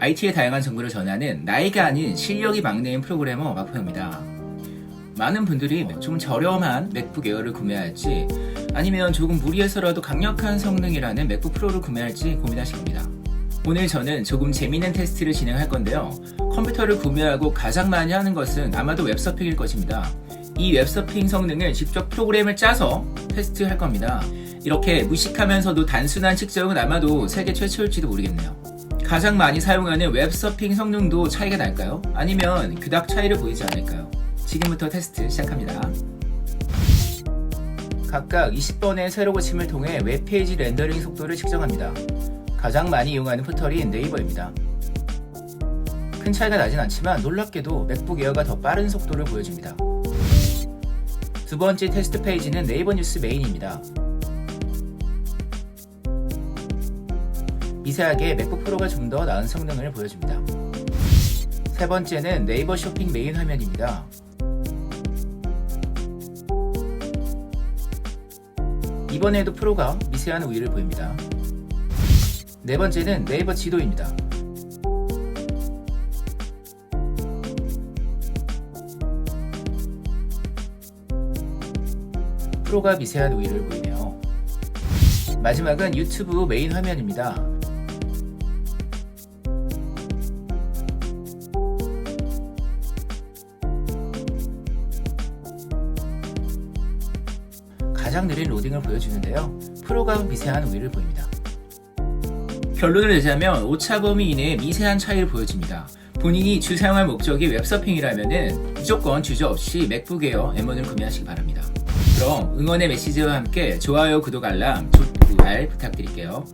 IT의 다양한 정보를 전하는 나이가 아닌 실력이 막내인 프로그래머 마포입니다. 많은 분들이 좀 저렴한 맥북 에어를 구매할지 아니면 조금 무리해서라도 강력한 성능이라는 맥북 프로를 구매할지 고민하실 겁니다. 오늘 저는 조금 재미있는 테스트를 진행할 건데요. 컴퓨터를 구매하고 가장 많이 하는 것은 아마도 웹서핑일 것입니다. 이 웹서핑 성능을 직접 프로그램을 짜서 테스트할 겁니다. 이렇게 무식하면서도 단순한 측정은 아마도 세계 최초일지도 모르겠네요. 가장 많이 사용하는 웹서핑 성능도 차이가 날까요? 아니면 그닥 차이를 보이지 않을까요? 지금부터 테스트 시작합니다. 각각 20번의 세로 고침을 통해 웹페이지 렌더링 속도를 측정합니다. 가장 많이 이용하는 포털인 네이버입니다. 큰 차이가 나진 않지만 놀랍게도 맥북 에어가 더 빠른 속도를 보여줍니다. 두 번째 테스트 페이지는 네이버 뉴스 메인입니다. 미세하게 맥북 프로가 좀 더 나은 성능을 보여줍니다. 세 번째는 네이버 쇼핑 메인 화면입니다. 이번에도 프로가 미세한 우위를 보입니다. 네 번째는 네이버 지도입니다. 프로가 미세한 우위를 보이네요. 마지막은 유튜브 메인 화면입니다. 가장 느린 로딩을 보여주는데요. 프로가 미세한 우위를 보입니다. 결론을 내자면 오차 범위 이내에 미세한 차이를 보여줍니다. 본인이 주 사용할 목적이 웹서핑이라면 무조건 주저 없이 맥북 에어 M1을 구매하시기 바랍니다. 그럼 응원의 메시지와 함께 좋아요, 구독, 알람, 좋구알 부탁드릴게요.